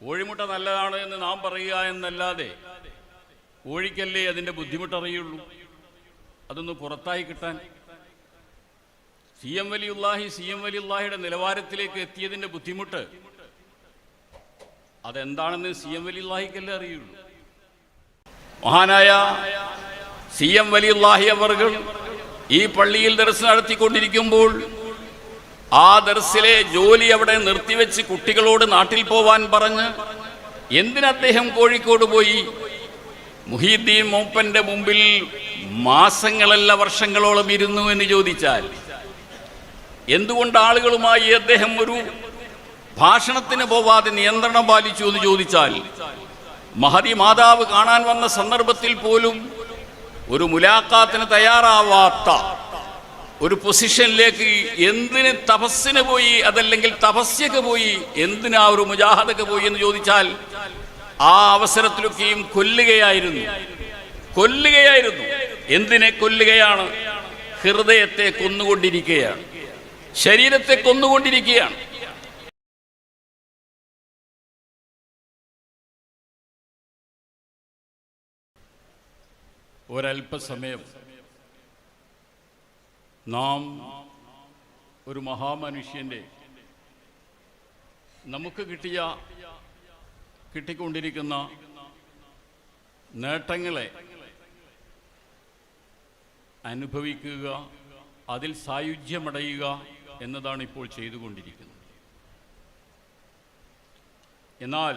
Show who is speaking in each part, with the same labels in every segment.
Speaker 1: കോഴിമുട്ട നല്ലതാണ് എന്ന് നാം പറയുക എന്നല്ലാതെ കോഴിക്കല്ലേ അതിന്റെ ബുദ്ധിമുട്ടറിയുള്ളൂ? അതൊന്ന് പുറത്തായി കിട്ടാൻ. C M Valiyullahi C M വലിയുല്ലാഹിയുടെ നിലവാരത്തിലേക്ക് എത്തിയതിന്റെ ബുദ്ധിമുട്ട് അതെന്താണെന്ന് സി എം വലിയുല്ലാഹിക്കല്ലേ അറിയുള്ളൂ? മഹാനായ സി എം വലിയുല്ലാഹി അവർ ഈ പള്ളിയിൽ ദർശനം നടത്തിക്കൊണ്ടിരിക്കുമ്പോൾ ആ ദർസിലെ ജോലി അവിടെ നിർത്തിവെച്ച് കുട്ടികളോട് നാട്ടിൽ പോവാൻ പറഞ്ഞ് എന്തിനദ്ദേഹം കോഴിക്കോട് പോയി? മുഹീദ്ദീൻ മൂപ്പന്റെ മുമ്പിൽ മാസങ്ങളല്ല വർഷങ്ങളോളം ഇരുന്നു എന്ന് ചോദിച്ചാൽ എന്തുകൊണ്ട് ആളുകളുമായി അദ്ദേഹം ഒരു ഭാഷണത്തിന് പോവാതെ നിയന്ത്രണം പാലിച്ചു എന്ന് ചോദിച്ചാൽ മഹതി മാതാവ് കാണാൻ വന്ന സന്ദർഭത്തിൽ പോലും ഒരു മുലാഖാത്തിന് തയ്യാറാവാത്ത ഒരു പൊസിഷനിലേക്ക് എന്തിന് തപസ്സിന് പോയി അതല്ലെങ്കിൽ തപസ്യക്ക് പോയി എന്തിനാ ഒരു മുജാഹദക്ക് പോയി എന്ന് ചോദിച്ചാൽ ആ അവസരത്തിലൊക്കെയും കൊല്ലുകയായിരുന്നു. കൊല്ലുകയായിരുന്നു. എന്തിനെ കൊല്ലുകയാണ്? ഹൃദയത്തെ കൊന്നുകൊണ്ടിരിക്കുകയാണ്. ശരീരത്തെ കൊന്നുകൊണ്ടിരിക്കുകയാണ്. ഒരല്പസമയം നാം ഒരു മഹാമനുഷ്യന്റെ നമുക്ക് കിട്ടിയ കിട്ടിക്കൊണ്ടിരിക്കുന്ന നേട്ടങ്ങളെ അനുഭവിക്കുക അതിൽ സായുജ്യമടയുക എന്നതാണ് ഇപ്പോൾ ചെയ്തുകൊണ്ടിരിക്കുന്നത്. എന്നാൽ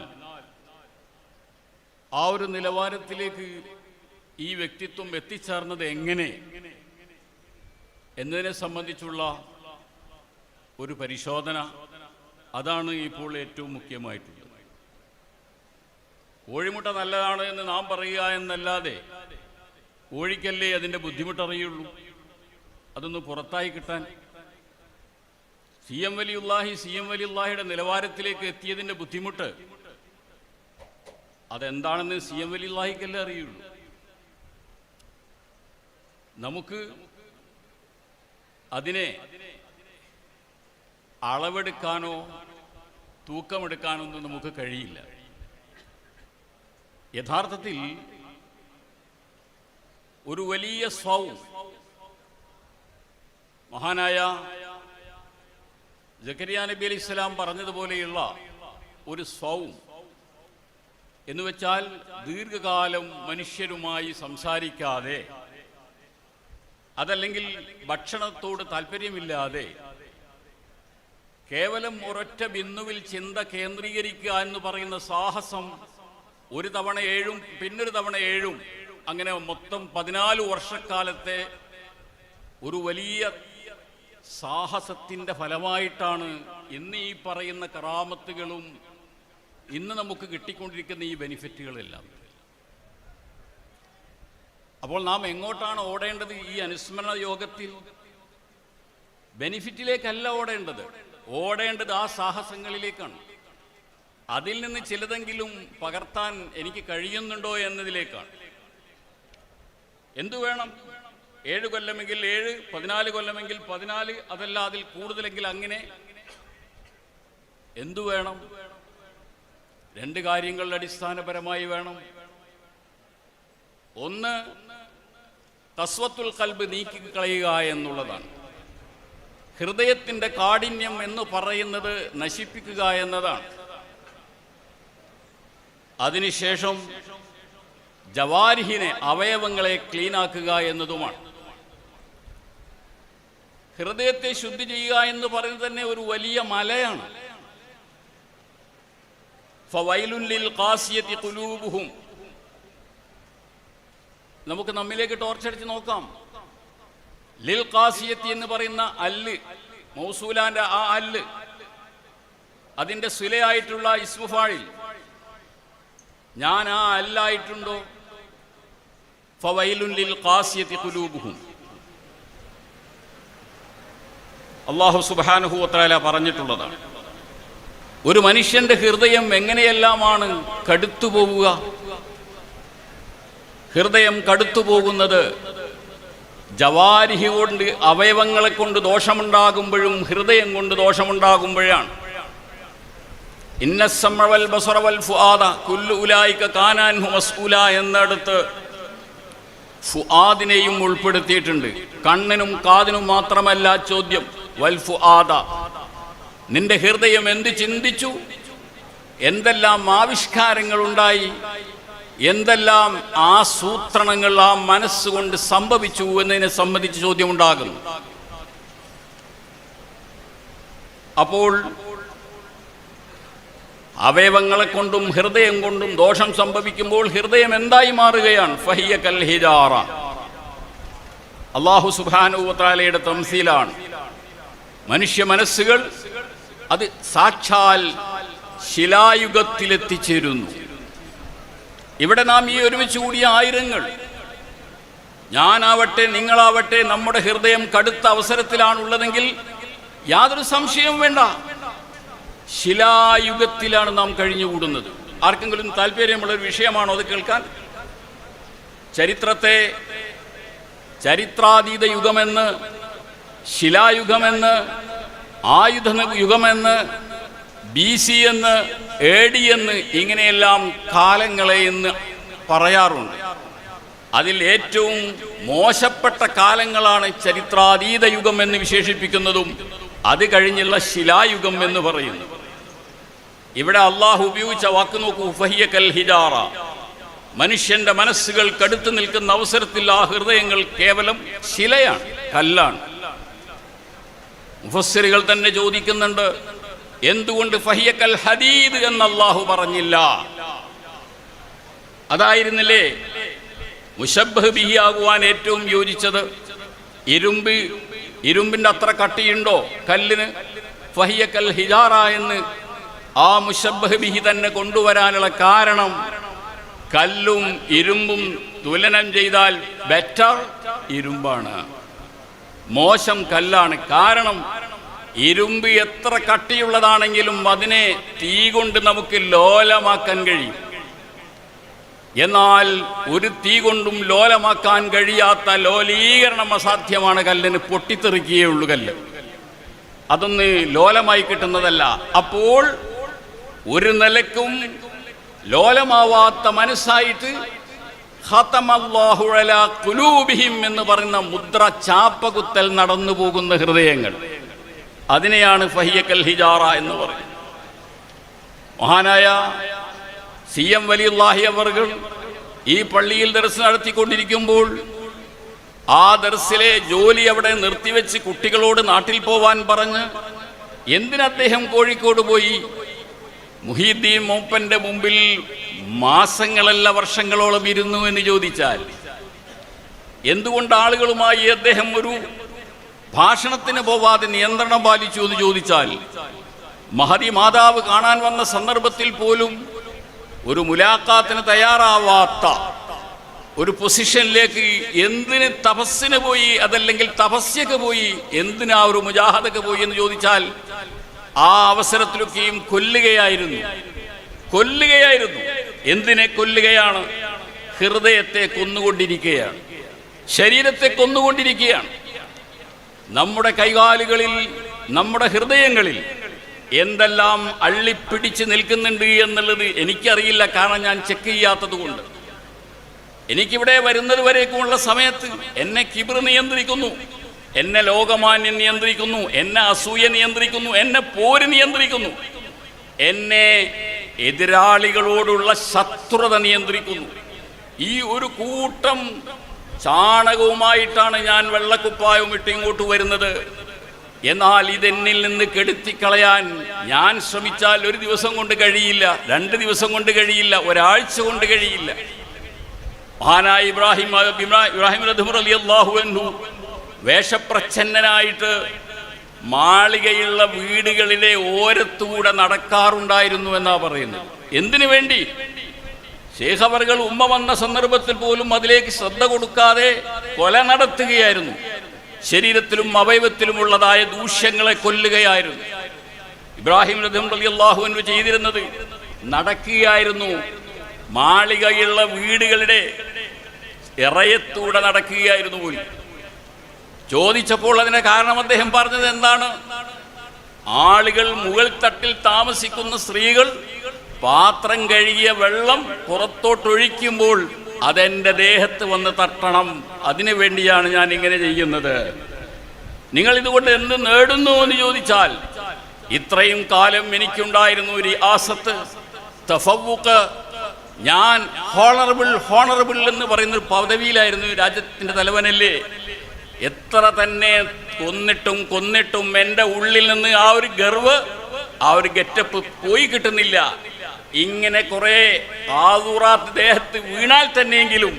Speaker 1: ആ ഒരു നിലവാരത്തിലേക്ക് ഈ വ്യക്തിത്വം എത്തിച്ചേർന്നത് എങ്ങനെ? എന്നതിനെ സംബന്ധിച്ചുള്ള ഒരു പരിശോധന അതാണ് ഇപ്പോൾ ഏറ്റവും മുഖ്യമായിട്ടുള്ളത്. കോഴിമുട്ട നല്ലതാണ് എന്ന് നാം പറയുക എന്നല്ലാതെ കോഴിക്കല്ലേ അതിന്റെ ബുദ്ധിമുട്ടറിയുള്ളൂ? അതൊന്ന് പുറത്തായി കിട്ടാൻ. C M Valiyullahi C M വലിയുല്ലാഹിയുടെ നിലവാരത്തിലേക്ക് എത്തിയതിന്റെ ബുദ്ധിമുട്ട് അതെന്താണെന്ന് സി എം വലിയുല്ലാഹിക്കല്ലേ അറിയുള്ളൂ? നമുക്ക് അതിനെ അളവെടുക്കാനോ തൂക്കമെടുക്കാനോ ഒന്നും നമുക്ക് കഴിയില്ല. യഥാർത്ഥത്തിൽ ഒരു വലിയ സ്വൗ മഹാനായ ജക്കരിയ നബി അലി ഇസ്ലാം പറഞ്ഞതുപോലെയുള്ള ഒരു സ്വവും എന്നുവെച്ചാൽ ദീർഘകാലം മനുഷ്യരുമായി സംസാരിക്കാതെ അതല്ലെങ്കിൽ ഭക്ഷണത്തോട് താല്പര്യമില്ലാതെ കേവലം ഒരൊറ്റ ബിന്ദുവിൽ ചിന്ത കേന്ദ്രീകരിക്കുക എന്ന് പറയുന്ന സാഹസം ഒരു തവണ ഏഴും പിന്നൊരു തവണ ഏഴും അങ്ങനെ മൊത്തം പതിനാല് വർഷക്കാലത്തെ ഒരു വലിയ സാഹസത്തിന്റെ ഫലമായിട്ടാണ് ഇന്ന് ഈ പറയുന്ന കറാമത്തുകളും ഇന്ന് നമുക്ക് കിട്ടിക്കൊണ്ടിരിക്കുന്ന ഈ ബെനിഫിറ്റുകളെല്ലാം. അപ്പോൾ നാം എങ്ങോട്ടാണ് ഓടേണ്ടത് ഈ അനുസ്മരണ യോഗത്തിൽ? ബെനിഫിറ്റിലേക്കല്ല ഓടേണ്ടത്. ഓടേണ്ടത് ആ സാഹസങ്ങളിലേക്കാണ്. അതിൽ നിന്ന് ചിലതെങ്കിലും പകർത്താൻ എനിക്ക് കഴിയുന്നുണ്ടോ എന്നതിലേക്കാണ്. എന്തു വേണം? ഏഴ് കൊല്ലമെങ്കിൽ ഏഴ് പതിനാല് കൊല്ലമെങ്കിൽ പതിനാല് അതല്ല അതിൽ കൂടുതലെങ്കിൽ അങ്ങനെ. എന്തു വേണം? രണ്ട് കാര്യങ്ങളുടെ അടിസ്ഥാനപരമായി വേണം. ഒന്ന് കസ്വത്തുൽ കൽബ് നീക്കി കളയുക എന്നുള്ളതാണ്. ഹൃദയത്തിന്റെ കാഠിന്യം എന്ന് പറയുന്നത് നശിപ്പിക്കുക എന്നതാണ്. അതിനുശേഷം ജവാരിഹിനെ അവയവങ്ങളെ ക്ലീനാക്കുക എന്നതുമാണ്. ഹൃദയത്തെ ശുദ്ധി ചെയ്യുക എന്ന് പറയുന്നത് തന്നെ ഒരു വലിയ മലയാണ്. ഫവൈലുല്ലിൽ ഖാസിയത്തി ഖുലൂബുഹും നമുക്ക് നമ്മിലേക്ക് ടോർച്ചടിച്ച് നോക്കാം. ലിൽ കാസിയത്തി എന്ന് പറയുന്ന അല്ല് മൗസൂലാന്റെ ആ അല്ല് അതിന്റെ സുലയായിട്ടുള്ള ഇസ്മുഫാഴിൽ ഞാൻ ആ അല്ലായിട്ടുണ്ടോ? ഫവൈലുൻ ലിൽ ഖാസിയത്തി ഖുലൂബുഹും. അള്ളാഹു സുബ്ഹാനഹു വതആല പറഞ്ഞിട്ടുള്ളതാണ്. ഒരു മനുഷ്യന്റെ ഹൃദയം എങ്ങനെയെല്ലാമാണ് കടുത്തു പോവുക? ഹൃദയം കടുത്തുപോകുന്നത് ജവാരിഹി കൊണ്ട് അവയവങ്ങളെ കൊണ്ട് ദോഷമുണ്ടാകുമ്പോഴും ഹൃദയം കൊണ്ട് ദോഷമുണ്ടാകുമ്പോഴാണ്. ഇന്നസമ്മവൽ ബസറവൽ ഫുആദ കുല്ലു ഉലായിക്ക കാനാൻ മസ്ഊല എന്നിടത്ത് ഫുആദിനെയും ഉൾപ്പെടുത്തിയിട്ടുണ്ട്. കണ്ണിനും കാതിനും മാത്രമല്ല ചോദ്യം. വൽ ഫുആദ നിന്റെ ഹൃദയം എന്ത് ചിന്തിച്ചു? എന്തെല്ലാം ആവിഷ്കാരങ്ങൾ ഉണ്ടായി എന്തെല്ലാം ആസൂത്രണങ്ങൾ ആ മനസ്സുകൊണ്ട് സംഭവിച്ചു എന്നതിനെ സംബന്ധിച്ച് ചോദ്യമുണ്ടാകുന്നു. അപ്പോൾ അവയവങ്ങളെ കൊണ്ടും ഹൃദയം കൊണ്ടും ദോഷം സംഭവിക്കുമ്പോൾ ഹൃദയം എന്തായി മാറുകയാണ്? ഫഹിയ കൽ അള്ളാഹു സുബാനുവത്താലയുടെ തംസീലാണ്. മനുഷ്യ മനസ്സുകൾ അത് സാക്ഷാൽ ശിലായുഗത്തിലെത്തിച്ചേരുന്നു. ഇവിടെ നാം ഈ ഒരുമിച്ച് കൂടിയ ആയിരങ്ങൾ. ഞാനാവട്ടെ നിങ്ങളാവട്ടെ നമ്മുടെ ഹൃദയം കടുത്ത അവസരത്തിലാണുള്ളതെങ്കിൽ യാതൊരു സംശയവും വേണ്ട. ശിലായുഗത്തിലാണ് നാം കഴിഞ്ഞുകൂടുന്നത്. ആർക്കെങ്കിലും താല്പര്യമുള്ള ഒരു വിഷയമാണോ അത് കേൾക്കാൻ? ചരിത്രത്തെ ചരിത്രാതീത യുഗമെന്ന് ശിലായുഗമെന്ന് ആയുധ യുഗമെന്ന് ബി സി എന്ന് എ ഡി എന്ന് ഇങ്ങനെയെല്ലാം കാലങ്ങളെ എന്ന് പറയാറുണ്ട്. അതിൽ ഏറ്റവും മോശപ്പെട്ട കാലങ്ങളാണ് ചരിത്രാതീത യുഗം എന്ന് വിശേഷിപ്പിക്കുന്നതും അത് കഴിഞ്ഞുള്ള ശിലായുഗം എന്ന് പറയുന്നു. ഇവിടെ അള്ളാഹു ഉപയോഗിച്ച വാക്ക് നോക്കൂ ഫഹിയ കൽ ഹിജാറ. മനുഷ്യന്റെ മനസ്സുകൾ കടുത്തു നിൽക്കുന്ന അവസരത്തിൽ ആ ഹൃദയങ്ങൾ കേവലം ശിലയാണ് കല്ലാണ്. മുഫസ്സിറുകൾ തന്നെ ചോദിക്കുന്നുണ്ട് എന്തുകൊണ്ട് ഫഹിയക്കൽ ഹദീദ് എന്ന് അള്ളാഹു പറഞ്ഞില്ല? അതായിരുന്നില്ലേ? മുഷബ് ബിഹിയാകുവാൻ ഏറ്റവും യോജിച്ചത്? ഇരുമ്പ് ഇരുമ്പിന്റെ അത്ര കട്ടിയുണ്ടോ? കല്ലിന്? ഫഹിയക്കൽ ഹിജാറ എന്ന് ആ മുഷബ് ബിഹി തന്നെ കൊണ്ടുവരാനുള്ള കാരണം കല്ലും ഇരുമ്പും തുലനം ചെയ്താൽ ബെറ്റർ ഇരുമ്പാണ്. മോശം കല്ലാണ്. കാരണം ഇരുമ്പ് എത്ര കട്ടിയുള്ളതാണെങ്കിലും അതിനെ തീ കൊണ്ട് നമുക്ക് ലോലമാക്കാൻ കഴിയും. എന്നാൽ ഒരു തീ കൊണ്ടും ലോലമാക്കാൻ കഴിയാത്ത ലോലീകരണം അസാധ്യമാണ് കല്ലിന് പൊട്ടിത്തെറിക്കുകയേ ഉള്ളൂ കല്ല്. അതൊന്ന് ലോലമായി കിട്ടുന്നതല്ല. അപ്പോൾ ഒരു നിലക്കും ലോലമാവാത്ത മനസ്സായിട്ട് ഖതമല്ലാഹു അലാ ഖുലൂബിഹിം എന്ന് പറയുന്ന മുദ്ര ചാപ്പകുത്തൽ നടന്നു പോകുന്ന ഹൃദയങ്ങൾ. അതിനെയാണ് ഫഹിയക്കൽ ഹിജാറ എന്ന് പറയുന്നത്. മഹാനായ സി എം വലിയുല്ലാഹി അവർകൾ ഈ പള്ളിയിൽ ദർസ് നടത്തിക്കൊണ്ടിരിക്കുമ്പോൾ ആ ദർസിലെ ജോലി അവിടെ നിർത്തിവെച്ച് കുട്ടികളോട് നാട്ടിൽ പോവാൻ പറഞ്ഞ് എന്തിനദ്ദേഹം കോഴിക്കോട് പോയി? മുഹീദ്ദീൻ മൂപ്പന്റെ മുമ്പിൽ മാസങ്ങളല്ല വർഷങ്ങളോളം ഇരുന്നു എന്ന് ചോദിച്ചാൽ എന്തുകൊണ്ട് ആളുകളുമായി അദ്ദേഹം ഒരു ഭാഷണത്തിന് പോവാതെ നിയന്ത്രണം പാലിച്ചു എന്ന് ചോദിച്ചാൽ മഹതി മാതാവ് കാണാൻ വന്ന സന്ദർഭത്തിൽ പോലും ഒരു മുലാഖാത്തിന് തയ്യാറാവാത്ത ഒരു പൊസിഷനിലേക്ക് എന്തിന് തപസ്സിന് പോയി അതല്ലെങ്കിൽ തപസ്യക്ക് പോയി എന്തിനാ ഒരു മുജാഹദക്ക് പോയി എന്ന് ചോദിച്ചാൽ ആ അവസരത്തിലൊക്കെയും കൊല്ലുകയായിരുന്നു. കൊല്ലുകയായിരുന്നു. എന്തിനെ കൊല്ലുകയാണ്? ഹൃദയത്തെ കൊന്നുകൊണ്ടിരിക്കുകയാണ്. ശരീരത്തെ കൊന്നുകൊണ്ടിരിക്കുകയാണ്. നമ്മുടെ കൈകാലുകളിൽ നമ്മുടെ ഹൃദയങ്ങളിൽ എന്തെല്ലാം അള്ളിപ്പിടിച്ച് നിൽക്കുന്നുണ്ട് എന്നുള്ളത് എനിക്കറിയില്ല. കാരണം ഞാൻ ചെക്ക് ചെയ്യാത്തത് കൊണ്ട്. എനിക്കിവിടെ വരുന്നത് വരേക്കുമുള്ള സമയത്ത് എന്നെ കിബിർ നിയന്ത്രിക്കുന്നു. എന്നെ ലോകമാന്യൻ നിയന്ത്രിക്കുന്നു. എന്നെ അസൂയ നിയന്ത്രിക്കുന്നു. എന്നെ പോര് നിയന്ത്രിക്കുന്നു. എന്നെ എതിരാളികളോടുള്ള ശത്രുത നിയന്ത്രിക്കുന്നു. ഈ ഒരു കൂട്ടം ചാണകവുമായിട്ടാണ് ഞാൻ വെള്ളക്കുപ്പായവും ഇട്ട് ഇങ്ങോട്ട് വരുന്നത്. എന്നാൽ ഇതെന്നിൽ നിന്ന് കെടുത്തിക്കളയാൻ ഞാൻ ശ്രമിച്ചാൽ ഒരു ദിവസം കൊണ്ട് കഴിയില്ല രണ്ട് ദിവസം കൊണ്ട് കഴിയില്ല ഒരാഴ്ച കൊണ്ട് കഴിയില്ല. മഹാനായ ഇബ്രാഹിം ഇബ്രാഹിം റഹ്മർ അലി അള്ളാഹു എന്നു വേഷപ്രച്ഛന്നനായിട്ട് മാളികയുള്ള വീടുകളിലെ ഓരത്തൂടെ നടക്കാറുണ്ടായിരുന്നു എന്നാ പറയുന്നത്. എന്തിനു വേണ്ടി? ശേഖവറുകൾ ഉമ്മ വന്ന സന്ദർഭത്തിൽ പോലും അതിലേക്ക് ശ്രദ്ധ കൊടുക്കാതെ കൊല നടത്തുകയായിരുന്നു. ശരീരത്തിലും അവയവത്തിലുമുള്ളതായ ദൂഷ്യങ്ങളെ കൊല്ലുകയായിരുന്നു. ഇബ്രാഹിം റഹം അലി അള്ളാഹുവിന് ചെയ്തിരുന്നത് നടക്കുകയായിരുന്നു. മാളികയുള്ള വീടുകളുടെ ഇറയത്തൂടെ നടക്കുകയായിരുന്നു പോലും. ചോദിച്ചപ്പോൾ അതിന് കാരണം അദ്ദേഹം പറഞ്ഞത് എന്താണ്? ആളുകൾ മുകൾ തട്ടിൽ താമസിക്കുന്ന സ്ത്രീകൾ പാത്രം കഴുകിയ വെള്ളം പുറത്തോട്ടൊഴിക്കുമ്പോൾ അതെന്റെ ദേഹത്ത് വന്ന് തട്ടണം. അതിനു വേണ്ടിയാണ് ഞാൻ ഇങ്ങനെ ചെയ്യുന്നത്. നിങ്ങൾ ഇതുകൊണ്ട് എന്ത് നേടുന്നു എന്ന് ചോദിച്ചാൽ ഇത്രയും കാലം എനിക്കുണ്ടായിരുന്നു ഒരു ആസത്ത്. തഫവുക്ക് ഞാൻ ഹോണറബിൾ ഹോണറബിൾ എന്ന് പറയുന്ന ഒരു പദവിയിലായിരുന്നു രാജ്യത്തിന്റെ തലവനല്ലേ? എത്ര തന്നെ കൊന്നിട്ടും കൊന്നിട്ടും എന്റെ ഉള്ളിൽ നിന്ന് ആ ഒരു ഗർവ് ആ ഒരു ഗെറ്റപ്പ് പോയി കിട്ടുന്നില്ല. ഇങ്ങനെ കുറെ ആദൂറാത്ത് ദേഹത്ത് വീണാൽ തന്നെയെങ്കിലും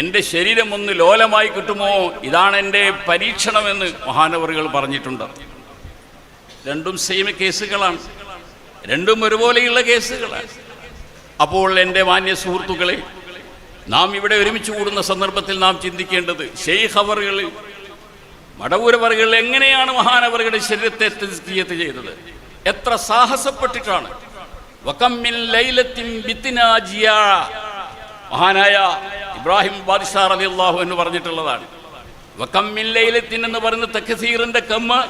Speaker 1: എന്റെ ശരീരം ഒന്ന് ലോലമായി കിട്ടുമോ? ഇതാണ് എന്റെ പരീക്ഷണമെന്ന് മഹാനവറുകൾ പറഞ്ഞിട്ടുണ്ട്. രണ്ടും സെയിം കേസുകളാണ് രണ്ടും ഒരുപോലെയുള്ള കേസുകളാണ് അപ്പോൾ എന്റെ മാന്യ സുഹൃത്തുക്കളെ നാം ഇവിടെ ഒരുമിച്ച് കൂടുന്ന സന്ദർഭത്തിൽ നാം ചിന്തിക്കേണ്ടത് ഷെയ്ഖ് അവറുകൾ മടവൂരവറുകൾ എങ്ങനെയാണ് മഹാനവറുകളുടെ ശരീരത്തെ ചെയ്തത്? എത്ര സാഹസപ്പെട്ടിട്ടാണ്. മഹാനായ ഇബ്രാഹിം ബാദിഷാ അള്ളാഹു എന്ന് പറഞ്ഞിട്ടുള്ളതാണ്. വകമ്മിൻ ലൈലത്തിൻ എന്ന് പറയുന്ന തെക്കസീറിന്റെ കമ്മ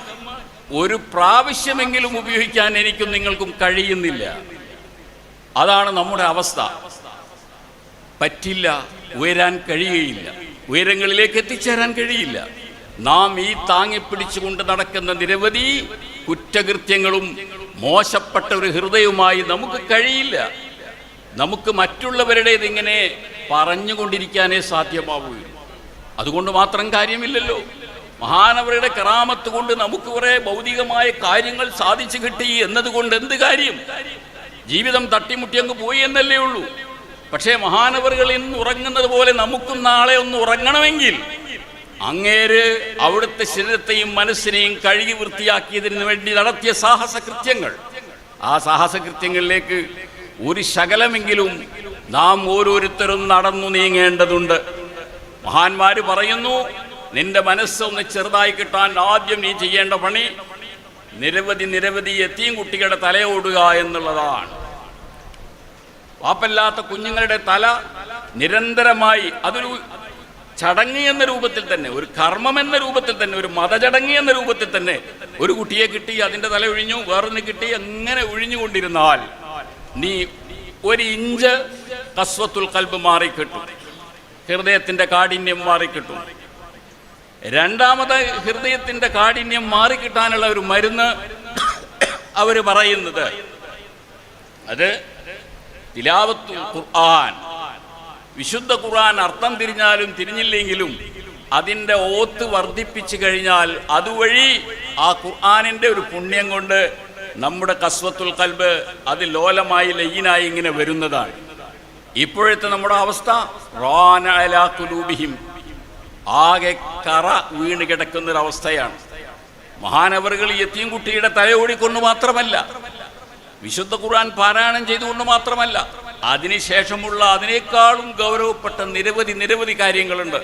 Speaker 1: ഒരു പ്രാവശ്യമെങ്കിലും ഉപയോഗിക്കാൻ എനിക്കും നിങ്ങൾക്കും കഴിയുന്നില്ല. അതാണ് നമ്മുടെ അവസ്ഥ. പറ്റില്ല ഉയരാൻ കഴിയുകയില്ല. ഉയരങ്ങളിലേക്ക് എത്തിച്ചേരാൻ കഴിയില്ല. നാം ഈ താങ്ങിപ്പിടിച്ചുകൊണ്ട് നടക്കുന്ന നിരവധി കുറ്റകൃത്യങ്ങളും മോശപ്പെട്ട ഒരു ഹൃദയവുമായി നമുക്ക് കഴിയില്ല. നമുക്ക് മറ്റുള്ളവരുടേത് ഇങ്ങനെ പറഞ്ഞുകൊണ്ടിരിക്കാനേ സാധ്യമാവുകയുള്ളൂ അതുകൊണ്ട് മാത്രം കാര്യമില്ലല്ലോ. മഹാനവരുടെ കറാമത്ത് കൊണ്ട് നമുക്ക് കുറെ ഭൗതികമായ കാര്യങ്ങൾ സാധിച്ചു കിട്ടി എന്നതുകൊണ്ട് എന്ത് കാര്യം? ജീവിതം തട്ടിമുട്ടി അങ്ങ് പോയി എന്നല്ലേ ഉള്ളൂ. പക്ഷേ മഹാനവറുകൾ ഇന്ന് ഉറങ്ങുന്നത് പോലെ നമുക്കും നാളെ ഒന്ന് ഉറങ്ങണമെങ്കിൽ അങ്ങേര് അവിടുത്തെ ശരീരത്തെയും മനസ്സിനെയും കഴുകി വൃത്തിയാക്കിയതിന് വേണ്ടി നടത്തിയ സാഹസ കൃത്യങ്ങൾ ആ സാഹസ കൃത്യങ്ങളിലേക്ക് ഒരു ശകലമെങ്കിലും നാം ഓരോരുത്തരും നടന്നു നീങ്ങേണ്ടതുണ്ട്. മഹാന്മാര് പറയുന്നു നിന്റെ മനസ്സൊന്ന് ചെറുതായി കിട്ടാൻ ആദ്യം നീ ചെയ്യേണ്ട പണി നിരവധി നിരവധി എത്തിയും കുട്ടികളുടെ തലയോടുക എന്നുള്ളതാണ്. വാപ്പല്ലാത്ത കുഞ്ഞുങ്ങളുടെ തല നിരന്തരമായി അതൊരു ചടങ്ങ് എന്ന രൂപത്തിൽ തന്നെ ഒരു കർമ്മം എന്ന രൂപത്തിൽ തന്നെ ഒരു മതചടങ്ങ് എന്ന രൂപത്തിൽ തന്നെ ഒരു കുട്ടിയെ കിട്ടി അതിന്റെ തല ഒഴിഞ്ഞു വേറൊന്ന് കിട്ടി അങ്ങനെ ഒഴിഞ്ഞുകൊണ്ടിരുന്നാൽ നീ ഒരു ഇഞ്ച് കസ്വത്തുൽ കൽബ് മാറിക്കിട്ടും ഹൃദയത്തിന്റെ കാഠിന്യം മാറിക്കിട്ടും. രണ്ടാമത് ഹൃദയത്തിന്റെ കാഠിന്യം മാറിക്കിട്ടാനുള്ള ഒരു മരുന്ന് അവർ പറയുന്നത് അത് തിലാവത്തു ഖുർആൻ. വിശുദ്ധ ഖുർആൻ അർത്ഥം തിരിഞ്ഞാലും തിരിഞ്ഞില്ലെങ്കിലും അതിന്റെ ഓത്ത് വർദ്ധിപ്പിച്ചു കഴിഞ്ഞാൽ അതുവഴി ആ ഖുർആാനിന്റെ ഒരു പുണ്യം കൊണ്ട് നമ്മുടെ കസ്വത്തുൽ കൽബ് അത് ലോലമായി ലയ്യനായി ഇങ്ങനെ വരുന്നതാണ്. ഇപ്പോഴത്തെ നമ്മുടെ അവസ്ഥ റാന അലാ കുലൂബിഹിം ആകെ കറ വീണ് കിടക്കുന്നൊരവസ്ഥയാണ്. മഹാനവറുകൾ എത്തിയും കുട്ടിയുടെ തലയോടിക്കൊണ്ട് മാത്രമല്ല വിശുദ്ധ ഖുർആൻ പാരായണം ചെയ്തുകൊണ്ട് മാത്രമല്ല അതിനുശേഷമുള്ള അതിനേക്കാളും ഗൗരവപ്പെട്ട നിരവധി നിരവധി കാര്യങ്ങളുണ്ട്.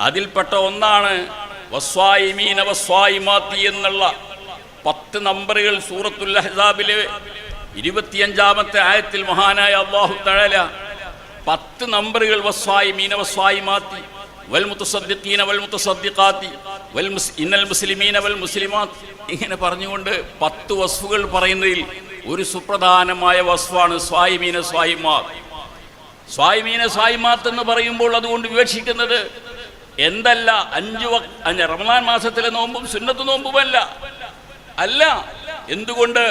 Speaker 1: അതിൽപ്പെട്ട ഒന്നാണ് വസ്വായിമീന വസ്വായിമാത്തി എന്നുള്ള പത്ത് നമ്പറുകൾ സൂറത്തുൽ അഹ്സാബിലെ ഇരുപത്തിയഞ്ചാമത്തെ ആയത്തിൽ മഹാനായ അള്ളാഹു തഴല പത്ത് നമ്പറുകൾ വസ്വായിമീന വസ്വായിമാത്തി വൽ മുത്തസദ്ദിഖീന വൽ മുത്തസദ്ദിഖാത്തി വൽ ഇന്നൽ മുസ്ലിമീന വൽ മുസ്ലിമാത്ത് ഇങ്ങനെ പറഞ്ഞുകൊണ്ട് പത്ത് വസ്ഫുകൾ പറയുന്നതിൽ ഒരു സുപ്രധാനമായ വസ്തുവാണ് സ്വായിമീന സ്വായിമാർ. സ്വായിമീന സ്വായിമാത്ത് എന്ന് പറയുമ്പോൾ അതുകൊണ്ട് വിവക്ഷിക്കുന്നത് എന്തല്ല അഞ്ചു അഞ്ച് റമദാൻ മാസത്തിലെ നോമ്പും സുന്നത്ത് നോമ്പുമല്ല അല്ല. എന്തുകൊണ്ട്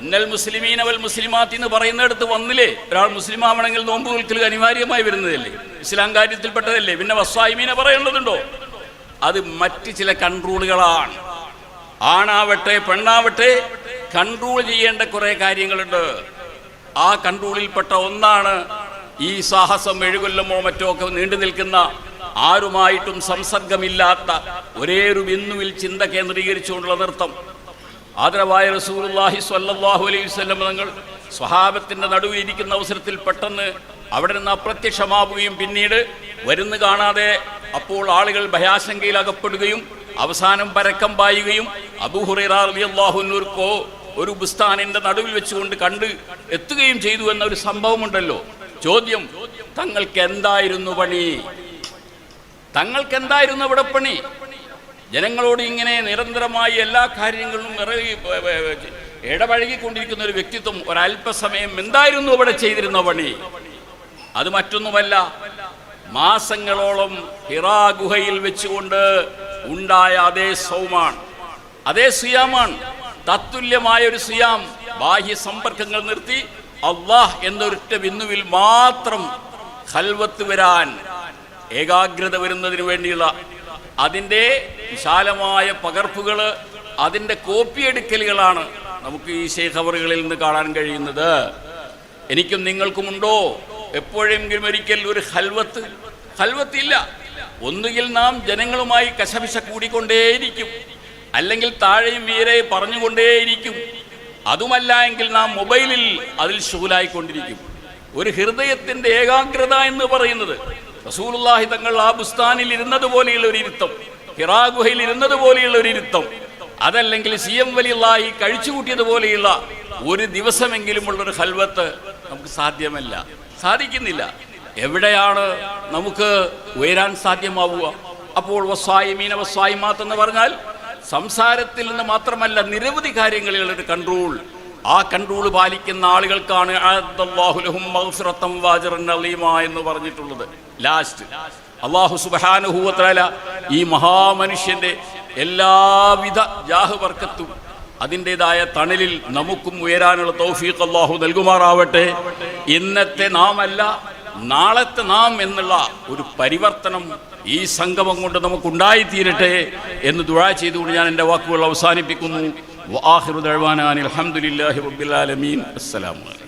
Speaker 1: ഇന്നൽ മുസ്ലിമീൻ അവൽ മുസ്ലിമാത്തി എന്ന് പറയുന്നിടത്ത് വന്നില്ലേ? ഒരാൾ മുസ്ലിം ആവണമെങ്കിൽ നോമ്പ് വിൽക്കൽ അനിവാര്യമായി വരുന്നതല്ലേ? ഇസ്ലാം കാര്യത്തിൽപ്പെട്ടതല്ലേ? പിന്നെ വസ്വായിമീനെ പറയേണ്ടതുണ്ടോ? അത് മറ്റ് ചില കൺട്രോളുകളാണ് ആണാവട്ടെ പെണ്ണാവട്ടെ കൺട്രോൾ ചെയ്യേണ്ട കുറെ കാര്യങ്ങളുണ്ട്. ആ കൺട്രോളിൽപ്പെട്ട ഒന്നാണ് ഈ സാഹസം എഴുകൊല്ലമോ മറ്റോ ഒക്കെ നീണ്ടു നിൽക്കുന്ന ആരുമായിട്ടും സംസർഗമില്ലാത്ത ഒരേ ഒരു ബിന്ദുവിൽ ചിന്ത കേന്ദ്രീകരിച്ചുകൊണ്ടുള്ള നൃത്തം. ആദരവായ റസൂലുള്ളാഹി സ്വല്ലല്ലാഹു അലൈഹി വസല്ലം തങ്ങൾ സ്വഹാബത്തിന്റെ നടുവിൽ ഇരിക്കുന്ന അവസരത്തിൽ പെട്ടെന്ന് അവിടെ നിന്ന് അപ്രത്യക്ഷമാവുകയും പിന്നീട് വരുന്നു കാണാതെ അപ്പോൾ ആളുകൾ ഭയാശങ്കയിൽ അകപ്പെടുകയും അവസാനം പരക്കം പായുകയും അബൂഹുറൈറാഹുനൂർക്കോ ഒരു ബുസ്താനിന്റെ നടുവിൽ വെച്ചുകൊണ്ട് കണ്ട് എത്തുകയും ചെയ്തു എന്ന ഒരു സംഭവമുണ്ടല്ലോ. ചോദ്യം തങ്ങൾക്ക് എന്തായിരുന്നു പണി? തങ്ങൾക്ക് എന്തായിരുന്നു അവിടെ പണി? ജനങ്ങളോട് ഇങ്ങനെ നിരന്തരമായി എല്ലാ കാര്യങ്ങളും ഇറങ്ങി ഇടപഴകിക്കൊണ്ടിരിക്കുന്ന ഒരു വ്യക്തിത്വം ഒരല്പസമയം എന്തായിരുന്നു അവിടെ ചെയ്തിരുന്ന പണി? അത് മറ്റൊന്നുമല്ല മാസങ്ങളോളം ഹിറാ ഗുഹയിൽ വെച്ചുകൊണ്ട് ഉണ്ടായ അതേ സൗമാണ് അതേ സിയാമാണ്. തത്തുല്യമായ ഒരു സിയാം ബാഹ്യ സമ്പർക്കങ്ങൾ നിർത്തി അള്ളാഹ് എന്നൊരൊറ്റ ബിന്ദുവിൽ മാത്രം ഹൽവത്ത് വരാൻ ഏകാഗ്രത വരുന്നതിന് വേണ്ടിയുള്ള അതിന്റെ വിശാലമായ പകർപ്പുകൾ അതിന്റെ കോപ്പിയെടുക്കലുകളാണ് നമുക്ക് ഈ ശേഖവറുകളിൽ നിന്ന് കാണാൻ കഴിയുന്നത്. എനിക്കും നിങ്ങൾക്കുമുണ്ടോ? എപ്പോഴെങ്കിലും ഒരിക്കൽ ഒരു ഹൽവത്ത് ഹൽവത്തില്ല ഒന്നുകിൽ നാം ജനങ്ങളുമായി കശപിശ കൂടിക്കൊണ്ടേയിരിക്കും. അല്ലെങ്കിൽ താഴെയും മീരെ പറഞ്ഞുകൊണ്ടേയിരിക്കും. അതുമല്ല എങ്കിൽ നാം മൊബൈലിൽ അതിൽ ശൂലായിക്കൊണ്ടിരിക്കും. ഒരു ഹൃദയത്തിന്റെ ഏകാഗ്രത എന്ന് പറയുന്നത് റസൂലുള്ളാഹി തങ്ങൾ ആ ബുസ്താനിൽ ഇരുന്നതുപോലെയുള്ള ഒരു ഇരുത്തം ഹിറാ ഗുഹയിൽ ഇരുന്നത് പോലെയുള്ള ഒരു ഇരുത്തം. അതല്ലെങ്കിൽ സി എം വലിയുള്ളാഹി കഴിച്ചു കൂട്ടിയതുപോലെയുള്ള ഒരു ദിവസമെങ്കിലുമുള്ള ഒരു ഹൽവത്ത് നമുക്ക് സാധ്യമല്ല. സാധിക്കുന്നില്ല. എവിടെയാണ് നമുക്ക് ഉയരാൻ സാധ്യമാവുക? അപ്പോൾ വസ്വായി മീന വസ്വായി മാത്തെന്ന് പറഞ്ഞാൽ സംസാരത്തിൽ നിന്ന് മാത്രമല്ല നിരവധി കാര്യങ്ങളിൽ ഒരു കൺട്രോൾ ആ കൺട്രോൾ പാലിക്കുന്ന ആളുകൾക്കാണ് എന്ന് പറഞ്ഞിട്ടുള്ളത്. ലാസ്റ്റ് അള്ളാഹു തആല ഈ മഹാമനുഷ്യന്റെ എല്ലാവിധ ജാഹ് വർക്കത്തും അതിന്റെതായ തണലിൽ നമുക്കും ഉയരാനുള്ള തൗഫീഖ് അള്ളാഹു നൽകുമാറാവട്ടെ. ഇന്നത്തെ നാം അല്ല നാളത്തെ നാം എന്നുള്ള ഒരു പരിവർത്തനം ഈ സംഗമം കൊണ്ട് നമുക്ക് നമുക്കുണ്ടായിത്തീരട്ടെ എന്ന് ദുഴ ചെയ്തുകൊണ്ട് ഞാൻ എന്റെ വാക്കുകൾ അവസാനിപ്പിക്കുന്നു. വാഹിറു ദഴവാനാൻ അലഹമുല്ലാഹി അസ്സലാമു അലൈക്കും.